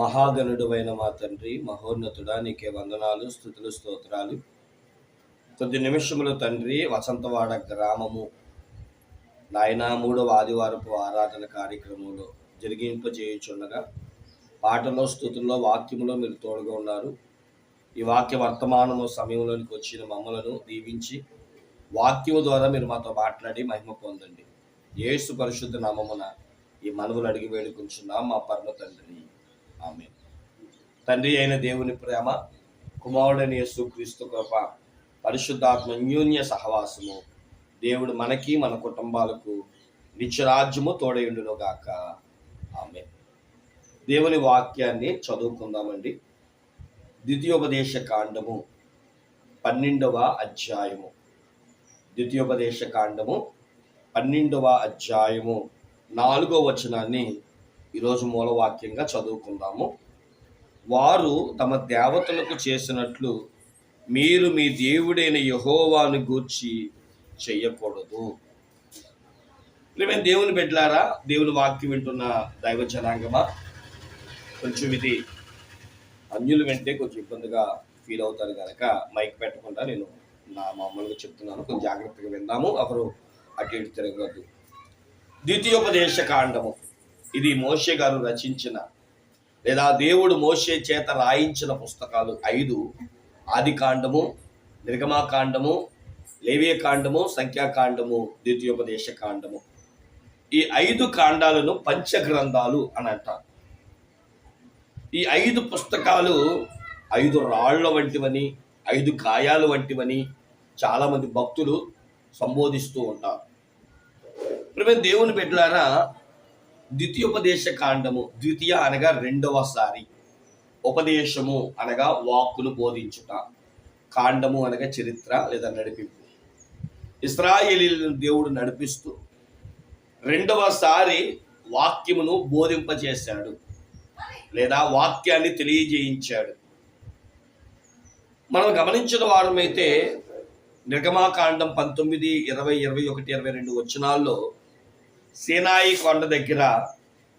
మహాగణుడువైన మా తండ్రి మహోన్నతుడా నీకే వందనాలు స్థుతులు స్తోత్రాలు. కొద్ది నిమిషములు తండ్రి వసంతవాడ గ్రామము నాయన మూడవ ఆదివారపు ఆరాధన కార్యక్రమంలో జరిగింపజేయుచుండగా పాటలో స్థుతుల్లో వాక్యములో మీరు తోడుగా ఉన్నారు. ఈ వాక్య వర్తమానము సమయంలోనికి వచ్చిన మమ్మలను దీవించి వాక్యము ద్వారా మీరు మాతో మాట్లాడి మహిమ పొందండి. ఏసు పరిశుద్ధ నామమున ఈ మనవులు అడిగి వేడుకుంటున్నాం మా పర్మ తండ్రి. ఆమె తండ్రి అయిన దేవుని ప్రేమ కుమారుడని యేసు క్రీస్తు కృప పరిశుద్ధాత్మ అన్యోన్య సహవాసము దేవుడు మనకి మన కుటుంబాలకు నిత్యరాజ్యము తోడయుండునుగాక. ఆమె దేవుని వాక్యాన్ని చదువుకుందామండి. ద్వితీయోపదేశ కాండము పన్నెండవ అధ్యాయము. ద్వితీయోపదేశ కాండము పన్నెండవ అధ్యాయము నాలుగో వచనాన్ని ఈరోజు మూలవాక్యంగా చదువుకుందాము. వారు తమ దేవతలకు చేసినట్లు మీరు మీ దేవుడైన యహోవాను గూర్చి చెయ్యకూడదు మేము దేవుని బిడ్డలారా దేవుని వాక్యం వింటున్న దైవ జనాంగమా? కొంచెం ఇది అన్యులు వింటే కొంచెం ఇబ్బందిగా ఫీల్ అవుతారు కనుక మైక్ పెట్టకుండా నేను నా మామూలుగా చెప్తున్నాను. కొంచెం జాగ్రత్తగా విందాము. ఒకరు అటు ఇటు తిరగవద్దు. ద్వితీయోపదేశ కాండము. ఇది మోషే గారు రచించిన లేదా దేవుడు మోషే చేత రాయించిన పుస్తకాలు ఐదు. ఆది కాండము నిర్గమాకాండము లేవ్యకాండము సంఖ్యాకాండము ద్వితీయోపదేశ కాండము. ఈ ఐదు కాండాలను పంచగ్రంథాలు అని అంటారు. ఈ ఐదు పుస్తకాలు ఐదు రాళ్ళ వంటివని ఐదు గాయాలు వంటివని చాలామంది భక్తులు సంబోధిస్తూ ఉంటారు. ప్రేమ దేవుని బిడ్డలారా ద్వితీయోపదేశ కాండము ద్వితీయ అనగా రెండవసారి ఉపదేశము అనగా వాక్కును బోధించుట. కాండము అనగా చరిత్ర లేదా నడిపింపు. ఇస్రాయేలీలను దేవుడు నడిపిస్తూ రెండవసారి వాక్యమును బోధింపజేశాడు లేదా వాక్యాన్ని తెలియజేయించాడు. మనం గమనించిన వారమైతే నిర్గమాకాండం పంతొమ్మిది ఇరవై ఇరవై ఒకటి ఇరవై రెండు వచనాల్లో సీనాయి కొండ దగ్గర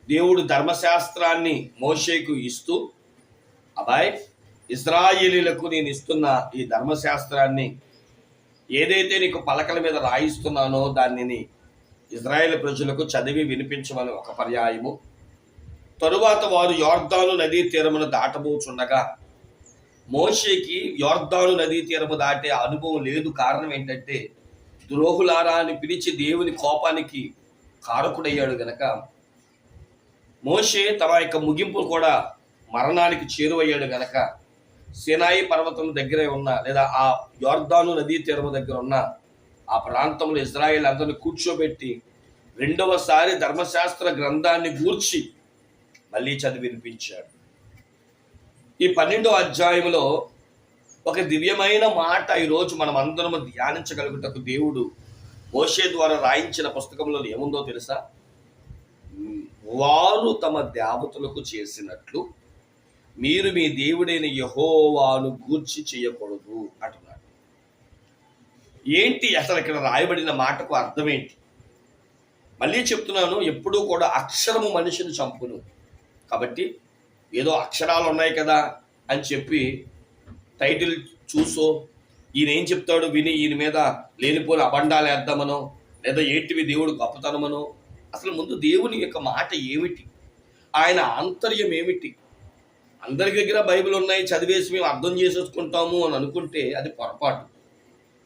దేవుడు ధర్మశాస్త్రాన్ని మోషేకు ఇస్తూ అబాయ్ ఇస్రాయేలీలకు నేను ఇస్తున్న ఈ ధర్మశాస్త్రాన్ని ఏదైతే నీకు పలకల మీద రాయిస్తున్నానో దానిని ఇజ్రాయేల్ ప్రజలకు చదివి వినిపించమని ఒక పర్యాయము. తరువాత వారు యోర్దాను నదీ తీరమును దాటబోచుండగా మోషేకి యోర్దాను నదీ తీరము దాటే అనుభవం లేదు. కారణం ఏంటంటే ద్రోహులారా అని పిలిచి దేవుని కోపానికి కారకుడయ్యాడు గనక మోషే తమ యొక్క ముగింపు కూడా మరణానికి చేరువయ్యాడు గనక సినాయి పర్వతం దగ్గరే ఉన్న లేదా ఆ యోర్దాను నదీ తీరం దగ్గర ఉన్న ఆ ప్రాంతంలో ఇజ్రాయేల్ అందరిని కూర్చోబెట్టి రెండవసారి ధర్మశాస్త్ర గ్రంథాన్ని గూర్చి మళ్ళీ చదివి వినిపించాడు. ఈ పన్నెండో అధ్యాయంలో ఒక దివ్యమైన మాట ఈరోజు మనం అందరం ధ్యానించగలుగుటకు దేవుడు మోషే ద్వారా రాయించిన పుస్తకంలో ఏముందో తెలుసా? వారు తమ దేవతలకు చేసినట్లు మీరు మీ దేవుడైన యహోవాను గూర్చి చేయకూడదు అంటున్నాడు. ఏంటి అసలు ఇక్కడ రాయబడిన మాటకు అర్థం ఏంటి? మళ్ళీ చెప్తున్నాను ఎప్పుడూ కూడా అక్షరము మనిషిని చంపును. కాబట్టి ఏదో అక్షరాలు ఉన్నాయి కదా అని చెప్పి టైటిల్ చూసో ఈయన ఏం చెప్తాడు? విని ఈయన మీద లేనిపోని అబండాలు వేద్దామనో లేదా ఏంటివి దేవుడు గొప్పతనమనో? అసలు ముందు దేవుని యొక్క మాట ఏమిటి? ఆయన ఆంతర్యం ఏమిటి? అందరి దగ్గర బైబిల్ ఉన్నాయి చదివేసి మేము అర్థం చేసేసుకుంటాము అని అనుకుంటే అది పొరపాటు.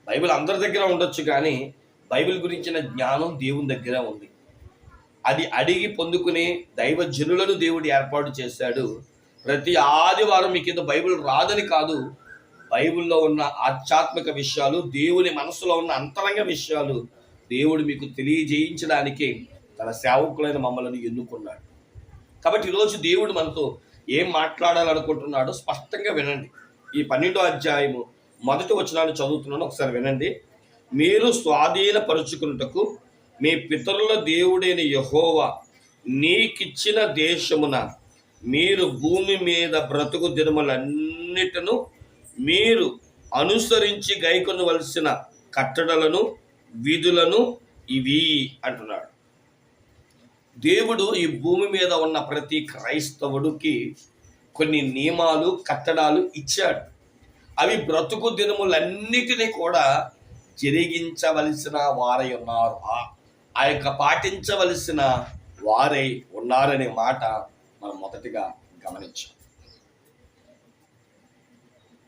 బైబిల్ అందరి దగ్గర ఉండొచ్చు కానీ బైబిల్ గురించిన జ్ఞానం దేవుని దగ్గర ఉంది. అది అడిగి పొందుకునే దైవ జనులను దేవుడు ఏర్పాటు చేశాడు. ప్రతి ఆదివారం మీకు ఇంత బైబిల్ రాదని కాదు బైబిల్లో ఉన్న ఆధ్యాత్మిక విషయాలు దేవుని మనసులో ఉన్న అంతరంగ విషయాలు దేవుడు మీకు తెలియజేయించడానికి తన సేవకులైన మమ్మల్ని ఎన్నుకున్నాడు. కాబట్టి ఈరోజు దేవుడు మనతో ఏం మాట్లాడాలనుకుంటున్నాడో స్పష్టంగా వినండి. ఈ పన్నెండో అధ్యాయము మొదటి వచనాన్ని చదువుతున్నాను ఒకసారి వినండి. మీరు స్వాధీనపరుచుకున్నటకు మీ పితరుల దేవుడైన యహోవా నీకిచ్చిన దేశమున మీరు భూమి మీద బ్రతుకు దినములన్నిటిను మీరు అనుసరించి గైకొనవలసిన కట్టడలను విధులను ఇవి అంటున్నాడు. దేవుడు ఈ భూమి మీద ఉన్న ప్రతి క్రైస్తవుడికి కొన్ని నియమాలు కట్టడాలు ఇచ్చాడు. అవి బ్రతుకు దినములన్నిటినీ కూడా జరిగించవలసిన వారై ఉన్నారు. ఆ- యొక్క పాటించవలసిన వారై ఉన్నారనే మాట మనం మొదటిగా గమనించాం.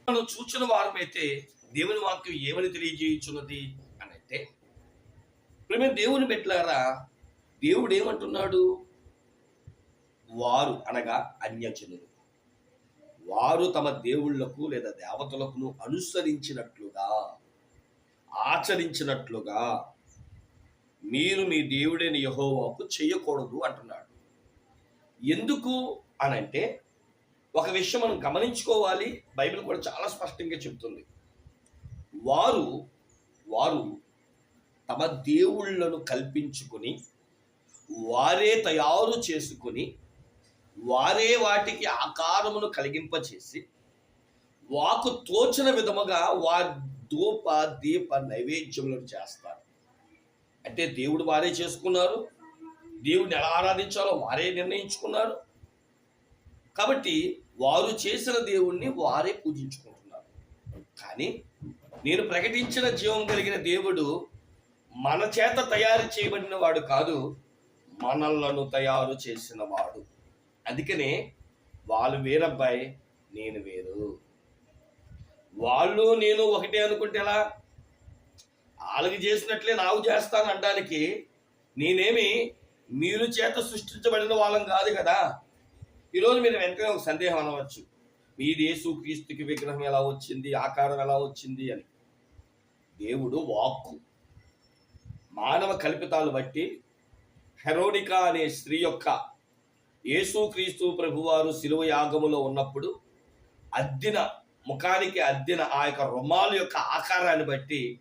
మనం చూచిన వారమైతే దేవుని వాక్యం ఏమని తెలియజేయుచున్నది అని అంటే ప్రేమ దేవుని పెట్టారా దేవుడు ఏమంటున్నాడు? వారు అనగా అన్యజనులు. వారు తమ దేవుళ్ళకు లేదా దేవతలకు అనుసరించినట్లుగా ఆచరించినట్లుగా మీరు మీ దేవుడైన యహోవాకు చేయకూడదు అంటున్నాడు. ఎందుకు అనంటే ఒక విషయం మనం గమనించుకోవాలి. బైబిల్ కూడా చాలా స్పష్టంగా చెబుతుంది. వారు వారు తమ దేవుళ్ళను కల్పించుకొని వారే తయారు చేసుకొని వారే వాటికి ఆకారమును కలిగింపచేసి వాకు తోచిన విధముగా వారి ధూప దీప నైవేద్యములను చేస్తారు. అంటే దేవుడు వారే చేసుకున్నారు. దేవుడిని ఎలా ఆరాధించాలో వారే నిర్ణయించుకున్నారు. కాబట్టి వారు చేసిన దేవుణ్ణి వారే పూజించుకుంటున్నారు. కానీ నేను ప్రకటించిన జీవం కలిగిన దేవుడు మన చేత తయారు చేయబడిన వాడు కాదు మనలను తయారు చేసిన వాడు. అందుకనే వాళ్ళు వేరబ్బాయి నేను వేరు. వాళ్ళు నేను ఒకటే అనుకుంటే ఎలా? వాళ్ళకి చేసినట్లే నాకు చేస్తాను అనడానికి నేనేమి మీరు చేత సృష్టించబడిన వాళ్ళం కాదు కదా. ఈరోజు మీరు వెంటనే ఒక సందేహం అనవచ్చు. మీది యేసుక్రీస్తుకి విగ్రహం ఎలా వచ్చింది? ఆకారం ఎలా వచ్చింది అని. దేవుడు వాక్కు. మానవ కల్పితాలు బట్టి హెరోనికా అనే స్త్రీ యొక్క యేసుక్రీస్తు ప్రభువారు శిలువ యాగములో ఉన్నప్పుడు అద్దిన ముఖానికి అద్దిన ఆ యొక్క రుమాలు యొక్క ఆకారాన్ని బట్టి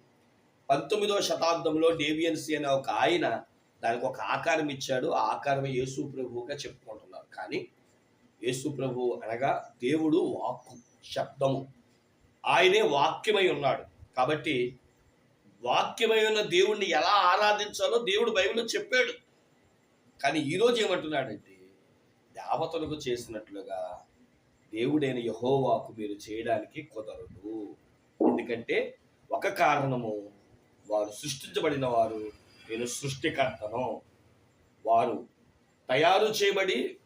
పంతొమ్మిదవ శతాబ్దంలో డేవియన్సీ అనే ఒక ఆయన దానికి ఒక ఆకారం ఇచ్చాడు. ఆ ఆకారమే యేసు ప్రభువుగా చెప్పుకుంటున్నారు. కానీ యేసు ప్రభు అనగా దేవుడు వాక్కు శబ్దము. ఆయనే వాక్యమై ఉన్నాడు. కాబట్టి వాక్యమై ఉన్న దేవుణ్ణి ఎలా ఆరాధించాలో దేవుడు బైబిల్లో చెప్పాడు. కానీ ఈరోజు ఏమంటున్నాడంటే దేవతలకు చేసినట్లుగా దేవుడైన యహోవాకు మీరు చేయడానికి కుదరదు. ఎందుకంటే ఒక కారణము వారు సృష్టించబడిన వారు నేను సృష్టికర్తను. వారు తయారు చేయబడి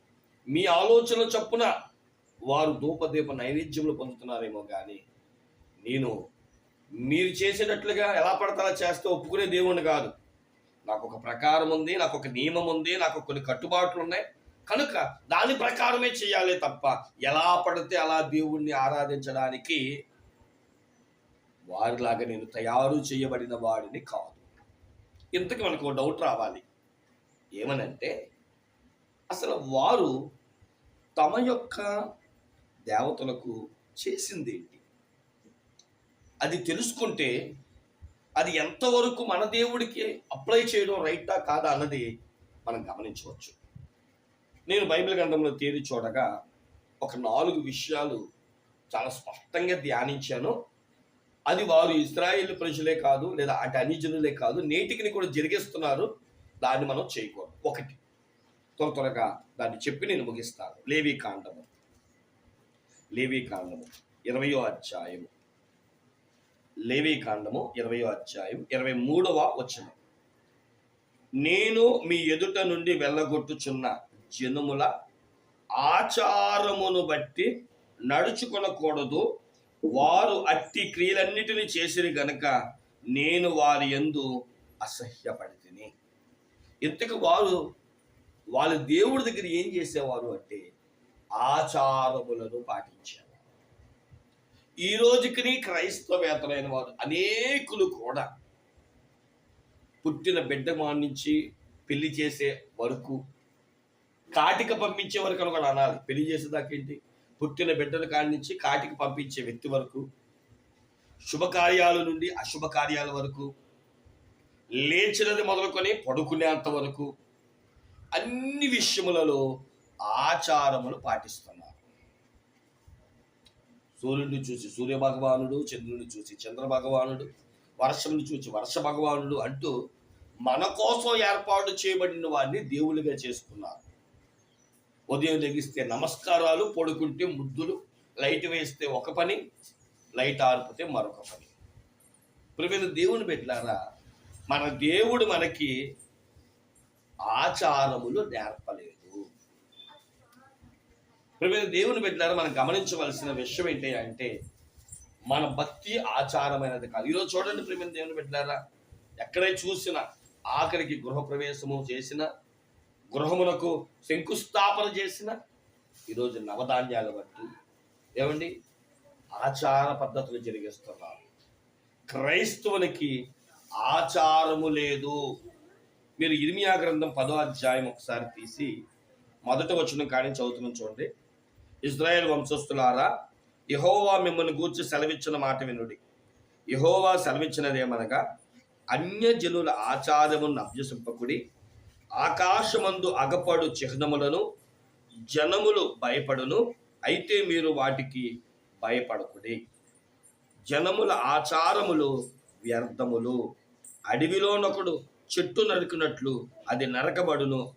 మీ ఆలోచన చొప్పున వారు ధూపదీప నైవేద్యములు పొందుతున్నారేమో కానీ నేను మీరు చేసేటట్లుగా ఎలా పడతారా చేస్తే ఒప్పుకునే దేవుణ్ణి కాదు. నాకు ఒక ప్రకారం ఉంది నాకు ఒక నియమం ఉంది నాకు కొన్ని కట్టుబాట్లు ఉన్నాయి. కనుక దాని ప్రకారమే చేయాలి తప్ప ఎలా పడితే అలా దేవుణ్ణి ఆరాధించడానికి వారిలాగా నేను తయారు చేయబడిన వాడిని కాదు. ఇంతకు మనకు డౌట్ రావాలి. ఏమనంటే అసలు వారు తమ యొక్క దేవతలకు చేసింది ఏంటి అది తెలుసుకుంటే అది ఎంతవరకు మన దేవుడికి అప్లై చేయడం రైటా కాదా అన్నది మనం గమనించవచ్చు. నేను బైబిల్ గ్రంథంలో తేరి చూడగా ఒక నాలుగు విషయాలు చాలా స్పష్టంగా ధ్యానించాను. అది వారు ఇస్రాయేల్ ప్రజలే కాదు లేదా అటు అనిజనులే కాదు నేటికి కూడా జరిగిస్తున్నారు. దాన్ని మనం చేయకూడదు. ఒకటి త్వర త్వరగా దాన్ని చెప్పి నేను ముగిస్తాను. లేవి కాండము. లేవి కాండము. ఇరవయో అధ్యాయము లేవి కాండము ఇరవయో అధ్యాయం. ఇరవై మూడవ వచనం. నేను మీ ఎదుట నుండి వెళ్ళగొట్టుచున్న జనుముల ఆచారమును బట్టి నడుచుకొనకూడదు. వారు అట్టి క్రియలన్నిటిని చేసిరి గనక నేను వారి యందు అసహ్యపడితిని. ఇంతకు వారు వాళ్ళ దేవుడి దగ్గర ఏం చేసేవారు అంటే ఆచారములను పాటించారు ఈ రోజుకి క్రైస్తవేతలైన వారు అనేకులు కూడా పుట్టిన బిడ్డ నుంచి పెళ్ళి చేసే వరకు కాటిక పంపించే వరకు అని కూడా అనాలి. పెళ్ళి చేసేదాకేంటి పుట్టిన బిడ్డల కాడి నుంచి కాటికి పంపించే వ్యక్తి వరకు శుభకార్యాల నుండి అశుభకార్యాల వరకు లేచినది మొదలుకొని పడుకునేంత వరకు అన్ని విషయములలో ఆచారములు పాటిస్తున్నారు. సూర్యుడిని చూసి సూర్య భగవానుడు చంద్రుడిని చూసి చంద్ర భగవానుడు వర్షంని చూసి వర్ష భగవానుడు అంటూ మన కోసం ఏర్పాటు చేయబడిన వారిని దేవుడిగా చేసుకున్నారు. ఉదయం లెగిస్తే నమస్కారాలు పడుకుంటే ముద్దులు లైట్ వేస్తే ఒక పని లైట్ ఆరిపోతే మరొక పని. ప్రియమైన దేవుని పెట్టారా మన దేవుడు మనకి ఆచారములు నేర్పలేదు. ప్రియమైన దేవుని పెట్టారు మనం గమనించవలసిన విషయం ఏంటి అంటే మన భక్తి ఆచారమైనది కాదు. ఈరోజు చూడండి ప్రియమైన దేవుని పెట్టారా ఎక్కడే చూసినా ఆఖరికి గృహప్రవేశము చేసిన గృహమునకు శంకుస్థాపన చేసిన ఈరోజు నవధాన్యాలు బట్టి ఏమండి? ఆచార పద్ధతులు జరిగిస్తున్నారు. క్రైస్తవునికి ఆచారము లేదు. మీరు ఇర్మియా గ్రంథం పదో అధ్యాయం ఒకసారి తీసి మొదట వచ్చిన కానీ చదువుతున్నాం చూడండి. ఇజ్రాయెల్ వంశస్థులారా యహోవా మిమ్మల్ని గూర్చి సెలవిచ్చిన మాట వినుడి. యహోవా సెలవిచ్చినదేమనగా అన్యజనుల ఆచారమును అభ్యసింపకుడి ఆకాశమందు అగపడు చిహ్నములను జనములు భయపడును అయితే మీరు వాటికి భయపడకుడి. జనముల ఆచారములు వ్యర్థములు. అడవిలోనొకడు చెట్టు నరికినట్లు అది నరకబడును.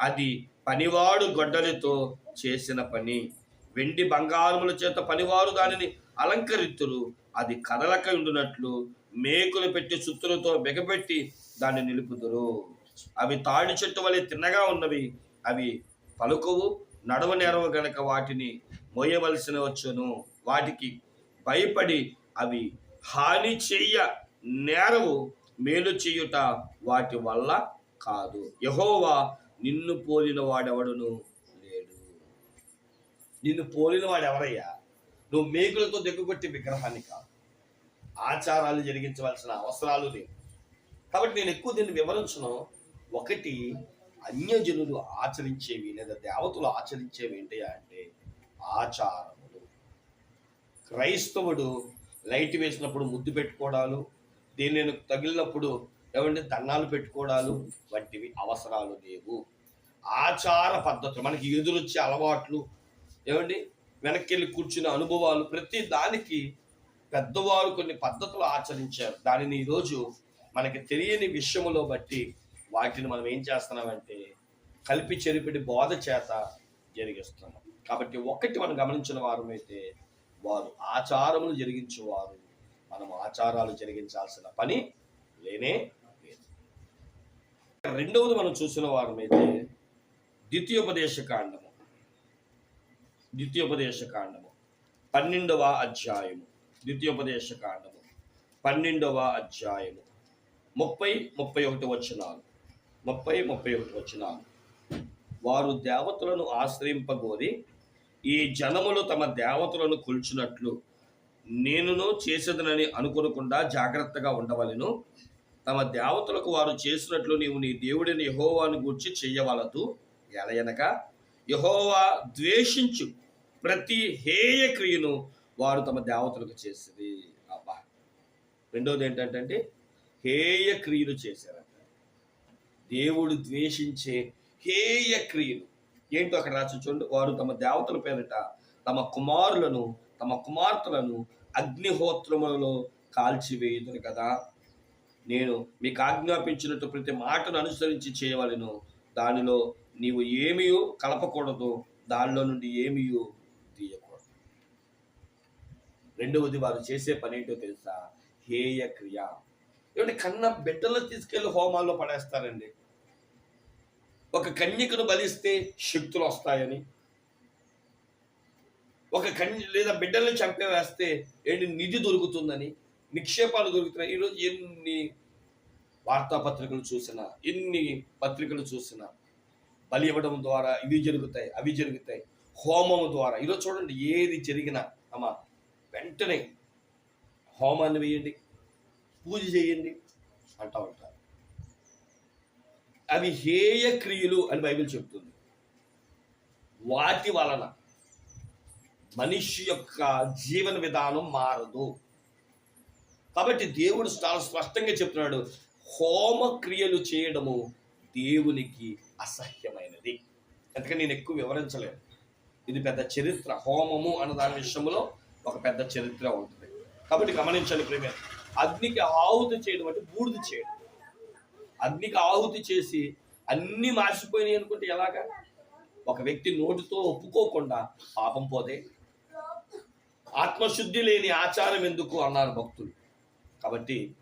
అది పనివాడు గొడ్డలితో చేసిన పని. వెండి బంగారముల చేత పనివారు దానిని అలంకరిత్తురు అది కదలక ఉండునట్లు మేకులు పెట్టి సుత్తులతో బెగపెట్టి దాన్ని నిలుపుదురు. అవి తాడి చెట్టు వలె తిన్నగా ఉన్నవి. అవి పలుకువు నడవ నెరవ గనక వాటిని మోయవలసిన వచ్చును. వాటికి భయపడి అవి హాని చెయ్య నేరవు మేలు చేయుట వాటి వల్ల కాదు. యహోవా నిన్ను పోలిన వాడెవడును? లేడు. నిన్ను పోలిన వాడు ఎవరయ్యా నువ్వు మేకులతో దగ్గుకొట్టి విగ్రహాన్ని కాదు. ఆచారాలు జరిగించవలసిన అవసరాలు లేవు. కాబట్టి నేను ఎక్కువ దీన్ని వివరించను. ఒకటి అన్యజనులు ఆచరించేవి లేదా దేవతలు ఆచరించేవి ఏంటి అంటే ఆచారములు. క్రైస్తవుడు లైట్ వేసినప్పుడు ముద్దు పెట్టుకోవడాలు దీనిని తగిలినప్పుడు ఏమంటే దండాలు పెట్టుకోవడాలు వంటివి అవసరాలు లేవు. ఆచార పద్ధతులు మనకి ఎదురొచ్చే అలవాట్లు ఏమండి? వెనక్కి వెళ్ళి కూర్చున్న అనుభవాలు ప్రతి దానికి పెద్దవారు కొన్ని పద్ధతులు ఆచరించారు. దానిని ఈరోజు మనకి తెలియని విషయములో బట్టి వాటిని మనం ఏం చేస్తున్నామంటే కలిపి చెరిపిడి బోధ చేత జరిగిస్తున్నాం. కాబట్టి ఒకటి మనం గమనించిన వారమైతే వారు ఆచారములు జరిగించేవారు మనం ఆచారాలు జరిగించాల్సిన పని లేనే లేదు. రెండవది మనం చూసిన వారమైతే ద్వితీయోపదేశ కాండము. ద్వితీయోపదేశ కాండము. పన్నెండవ అధ్యాయము. ద్వితీయోపదేశ కాండము. పన్నెండవ అధ్యాయము. ముప్పై ముప్పై ఒకటి వచనాలు. ముప్పై ముప్పై ఒకటి వచనాలు. వారు దేవతలను ఆశ్రయింపగోరి ఈ జనములు తమ దేవతలను కొల్చినట్లు నేనును చేసేదనని అనుకోనకుండా జాగ్రత్తగా ఉండవలెను. తమ దేవతలకు వారు చేసినట్లు నీవు నీ దేవుడిని యహోవాను గూర్చి చెయ్యవలదు ఎలయనక యహోవా ద్వేషించు. ప్రతి హేయ క్రియను వారు తమ దేవతలకు చేసింది అబ్బా! రెండోది ఏంటంటే హేయ క్రియలు చేశారంట. దేవుడు ద్వేషించే హేయ క్రియలు. ఏంటో అక్కడ రాసి చూడండి. వారు తమ దేవతల పేరిట తమ కుమారులను తమ కుమార్తెలను అగ్నిహోత్రములలో కాల్చివేయుదును కదా. నేను మీకు ఆజ్ఞాపించినట్టు ప్రతి మాటను అనుసరించి చేయవలను. దానిలో నీవు ఏమీ కలపకూడదు. దానిలో నుండి ఏమీ తీయకూడదు. రెండవది వారు చేసే పని ఏంటో తెలుసా? హేయ క్రియ ఏమంటే కన్న బిడ్డలు తీసుకెళ్ళి హోమాల్లో పడేస్తారండి. ఒక కన్యకను బలిస్తే శక్తులు వస్తాయని. ఒక కన్య లేదా బిడ్డల్ని చంపేవేస్తే ఏంటి నిధి దొరుకుతుందని నిక్షేపాలు దొరుకుతున్నాయి. ఈరోజు ఎన్ని వార్తాపత్రికలు చూసినా ఎన్ని పత్రికలు చూసినా బలి ఇవ్వడం ద్వారా ఇవి జరుగుతాయి అవి జరుగుతాయి. హోమము ద్వారా ఈరోజు చూడండి ఏది జరిగినా అమ్మ వెంటనే హోమాన్ని వేయండి పూజ చేయండి అంటా ఉంటారు. అవి హేయ క్రియలు అని బైబిల్ చెప్తుంది. వాటి వలన మనిషి యొక్క జీవన విధానం మారదు. కాబట్టి దేవుడు చాలా స్పష్టంగా చెప్తున్నాడు హోమ క్రియలు చేయడము దేవునికి అసహ్యమైనది. అందుకని నేను ఎక్కువ వివరించలేను. ఇది పెద్ద చరిత్ర హోమము అన్న దాని విషయంలో ఒక పెద్ద చరిత్ర ఉంటుంది. కాబట్టి గమనించండి ప్రేమ అగ్నికి ఆహుతి చేయడం అంటే బూడిద చేయడం. అగ్నికి ఆహుతి చేసి అన్ని మార్చిపోయినాయి అనుకుంటే ఎలాగా? ఒక వ్యక్తి నోటితో ఒప్పుకోకుండా పాపం పోతే ఆత్మశుద్ధి లేని ఆచారం ఎందుకు అన్నారు భక్తులు. కాబట్టి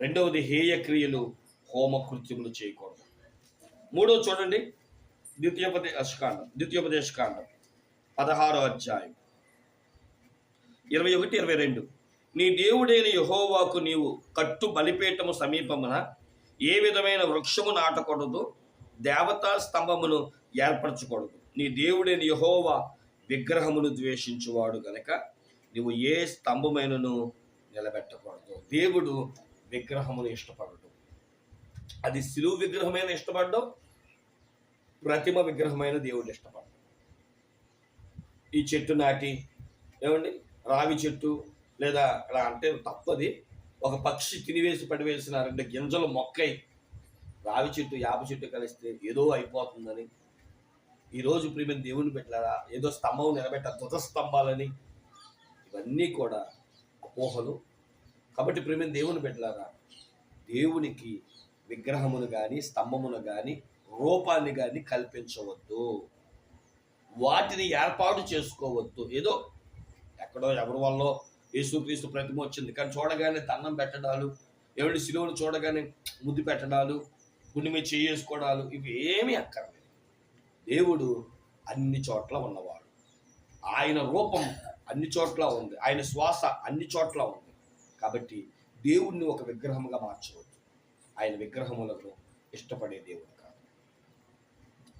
రెండవది హేయ క్రియలు హోమ చేయకూడదు. మూడో చూడండి ద్వితీయోపదేశకాండం ద్వితీయోపదేశకాండం పదహారో అధ్యాయం. ఇరవై ఒకటి ఇరవై రెండు. నీ దేవుడైన యహోవాకు నీవు కట్టు బలిపీఠము సమీపమున ఏ విధమైన వృక్షము నాటకూడదు దేవతా స్తంభమును ఏర్పరచకూడదు. నీ దేవుడైన యహోవా విగ్రహమును ద్వేషించువాడు గనక నువ్వు ఏ స్తంభమైనను నిలబెట్టకూడదు. దేవుడు విగ్రహమును ఇష్టపడడు. అది శిలువు విగ్రహమైన ఇష్టపడడం ప్రతిమ విగ్రహమైన దేవుడు ఇష్టపడడం. ఈ చెట్టు నాటి ఏమండి? రావి చెట్టు లేదా అలా అంటే తప్పది. ఒక పక్షి తినివేసి పడివేసిన రెండు గింజలు మొక్కై రావి చెట్టు యాప చెట్టు కలిస్తే ఏదో అయిపోతుందని. ఈరోజు ప్రియమైన దేవుని పెట్టారా ఏదో స్తంభం నిలబెట్ట ధ్వజ స్తంభాలని ఇవన్నీ కూడా అపోహలు. కాబట్టి ప్రేమ దేవుని పెట్టారా దేవునికి విగ్రహమును కానీ స్తంభమును కానీ రూపాన్ని కానీ కల్పించవద్దు. వాటిని ఏర్పాటు చేసుకోవద్దు. ఏదో ఎక్కడో ఎవరి వల్ల యేసుక్రీస్తు ప్రతిమ వచ్చింది. కానీ చూడగానే దండం పెట్టడాలు ఎవరి శిలువను చూడగానే ముద్దు పెట్టడాలు గుండె మీద చేసుకోవడాలు ఇవి ఏమీ అక్కర్లేదు. దేవుడు అన్ని చోట్ల ఉన్నవాడు. ఆయన రూపం అన్ని చోట్ల ఉంది. ఆయన శ్వాస అన్ని చోట్ల ఉంది. కాబట్టి దేవుణ్ణి ఒక విగ్రహంగా మార్చవద్దు. ఆయన విగ్రహములకు ఇష్టపడే దేవుడు కాదు.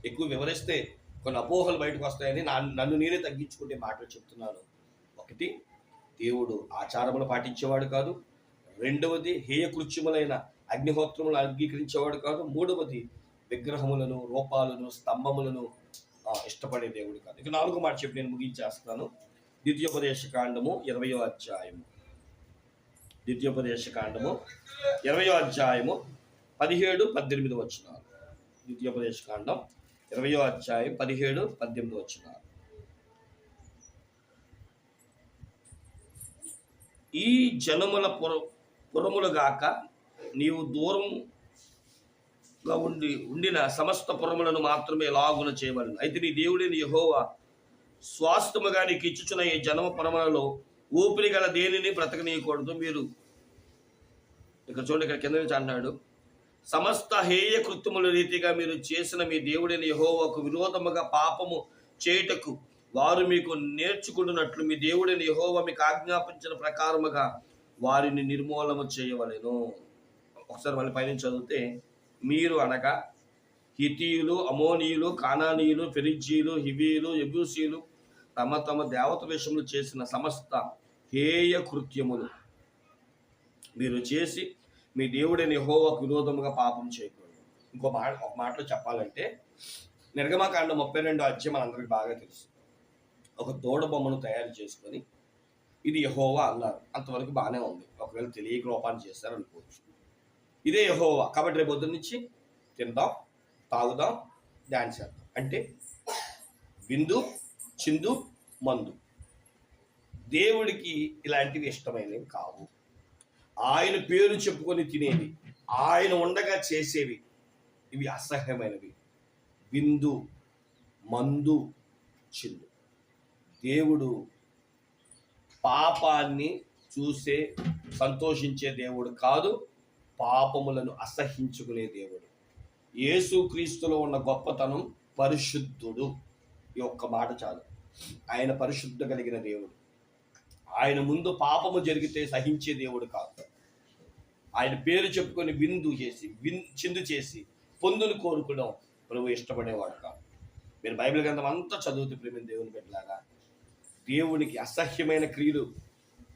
ఎక్కువ వివరిస్తే కొన్ని అపోహలు బయటకు వస్తాయని నా నన్ను నేనే తగ్గించుకుంటే మాటలు చెప్తున్నాను. ఒకటి దేవుడు ఆచారములు పాటించేవాడు కాదు. రెండవది హేయకృత్యములైన అగ్నిహోత్రములు అంగీకరించేవాడు కాదు. మూడవది విగ్రహములను రూపాలను స్తంభములను ఇష్టపడే దేవుడు కాదు. ఇక నాలుగు మాట చెప్పి నేను ముగించేస్తున్నాను. ద్వితీయోపదేశ కాండము ఇరవయో అధ్యాయము. ద్వితీయోపదేశ కాండము ఇరవయో అధ్యాయము పదిహేడు పద్దెనిమిది వచ్చినారు ద్వితీయోపదేశకాండం ఇరవయో అధ్యాయం పదిహేడు పద్దెనిమిది వచ్చినారు ఈ జనముల పుర పురములు గాక నీవు దూరంగా ఉండి ఉండిన సమస్త పురములను మాత్రమే లాగున చేయవలను అయితే నీ దేవుడిని యహోవా స్వాస్థముగా నీకు ఇచ్చుచున్న ఈ జన్మ పరమలలో ఊపిరి గల దేనిని బ్రతకనీయకూడదు. మీరు ఇక్కడ చూడండి ఇక్కడ కింద నుంచి అన్నాడు సమస్త హేయ కృత్యముల రీతిగా మీరు చేసిన మీ దేవుడైన యహోవాకు విరోధముగా పాపము చేయుటకు వారు మీకు నేర్చుకుంటున్నట్లు మీ దేవుడైన యహోవా మీకు ఆజ్ఞాపించిన ప్రకారముగా వారిని నిర్మూలన చేయవలెను. ఒకసారి మళ్ళీ పైన చదివితే మీరు అనగా హితీయులు అమోనీయులు కానానీయులు ఫెరిజీలు హివీలు ఎబూసీలు తమ తమ దేవత విషయంలో చేసిన సమస్త హేయ కృత్యములు మీరు చేసి మీ దేవుడని యెహోవాకు విరోధముగా పాపం చేయకూడదు. ఇంకో మాట ఒక మాటలో చెప్పాలంటే నిర్గమకాండ ముప్పై రెండో అధ్యయం మనందరికి బాగా తెలుసు. ఒక తోడ బొమ్మను తయారు చేసుకొని ఇది యహోవా అన్నారు. అంతవరకు బాగానే ఉంది. ఒకవేళ తెలియక రూపాన్ని చేస్తారు అనుకోవచ్చు. ఇదే యహోవా. కాబట్టి రేపు పొద్దున్న నుంచి తిందాం తాగుదాం డ్యాన్స్ చేద్దాం అంటే విందు చిందు మందు. దేవుడికి ఇలాంటివి ఇష్టమైనవి కావు. ఆయన పేరు చెప్పుకొని తినేవి ఆయన ఉండగా చేసేవి. ఇవి అసహ్యమైనవి. విందు మందు చిందు. దేవుడు పాపాన్ని చూసే సంతోషించే దేవుడు కాదు పాపములను అసహించుకునే దేవుడు. యేసుక్రీస్తులో ఉన్న గొప్పతనం పరిశుద్ధుడు. ఈ ఒక్క మాట చాలు. ఆయన పరిశుద్ధ కలిగిన దేవుడు. ఆయన ముందు పాపము జరిగితే సహించే దేవుడు కాదు. ఆయన పేరు చెప్పుకొని విందు చేసి విన్ చిందు చేసి పొందును కోరుకోవడం ప్రభు ఇష్టపడేవాడు కాదు. మీరు బైబిల్ గ్రంథం అంతా చదువుతూ ప్రేమిని దేవుని పెట్టలాగా దేవునికి అసహ్యమైన క్రియలు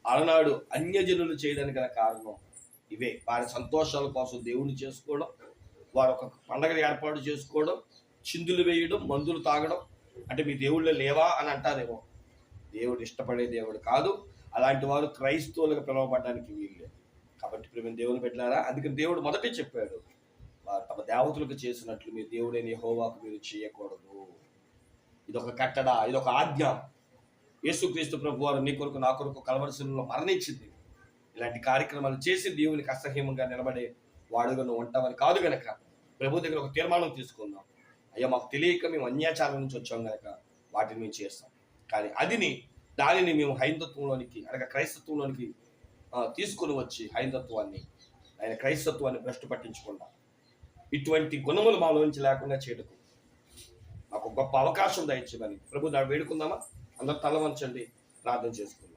అలనాడు అన్యజనులు చేయడానికి గల కారణం ఇవే. వారి సంతోషాల కోసం దేవుని చేసుకోవడం వారు ఒక పండగలు ఏర్పాటు చేసుకోవడం చిందులు వేయడం మందులు తాగడం అంటే మీ దేవుళ్ళు లేవా అని అంటారేమో. దేవుడు ఇష్టపడే దేవుడు కాదు. అలాంటి వారు క్రైస్తవులుగా పిలువబడడానికి వీళ్ళే కాబట్టి ఇప్పుడు మేము దేవుని పెట్టారా అందుకని దేవుడు మొదటే చెప్పాడు వారు తమ దేవతలకు చేసినట్లు మీ దేవుడైన హోవాకు మీరు చేయకూడదు. ఇదొక కట్టడ ఇది ఒక ఆజ్ఞ. యేసుక్రీస్తు ప్రభు వారు నీ కొరకు నా కొరకు కలవరసంలో మరణించింది. ఇలాంటి కార్యక్రమాలు చేసి దేవునికి అసహ్యంగా నిలబడే వాడుగా నువ్వు ఉంటావని కాదు గనక. ప్రభు దగ్గర ఒక తీర్మానం తీసుకుందాం. అయ్యా మాకు తెలియక మేము అన్యాచారం నుంచి వచ్చాం కనుక వాటిని మేము చేస్తాం. కానీ అదిని దానిని మేము హైందత్వంలోనికి అనగా క్రైస్తత్వంలోనికి తీసుకొని వచ్చి హైందత్వాన్ని ఆయన క్రైస్తత్వాన్ని భ్రష్టు పట్టించకుండా ఇటువంటి గుణములు మాలో నుంచి లేకుండా చేయటకు మాకు గొప్ప అవకాశం దయచేయమని ప్రభు దాన్ని వేడుకుందామా? అందరు తల వంచండి ప్రార్థన చేసుకుందాం.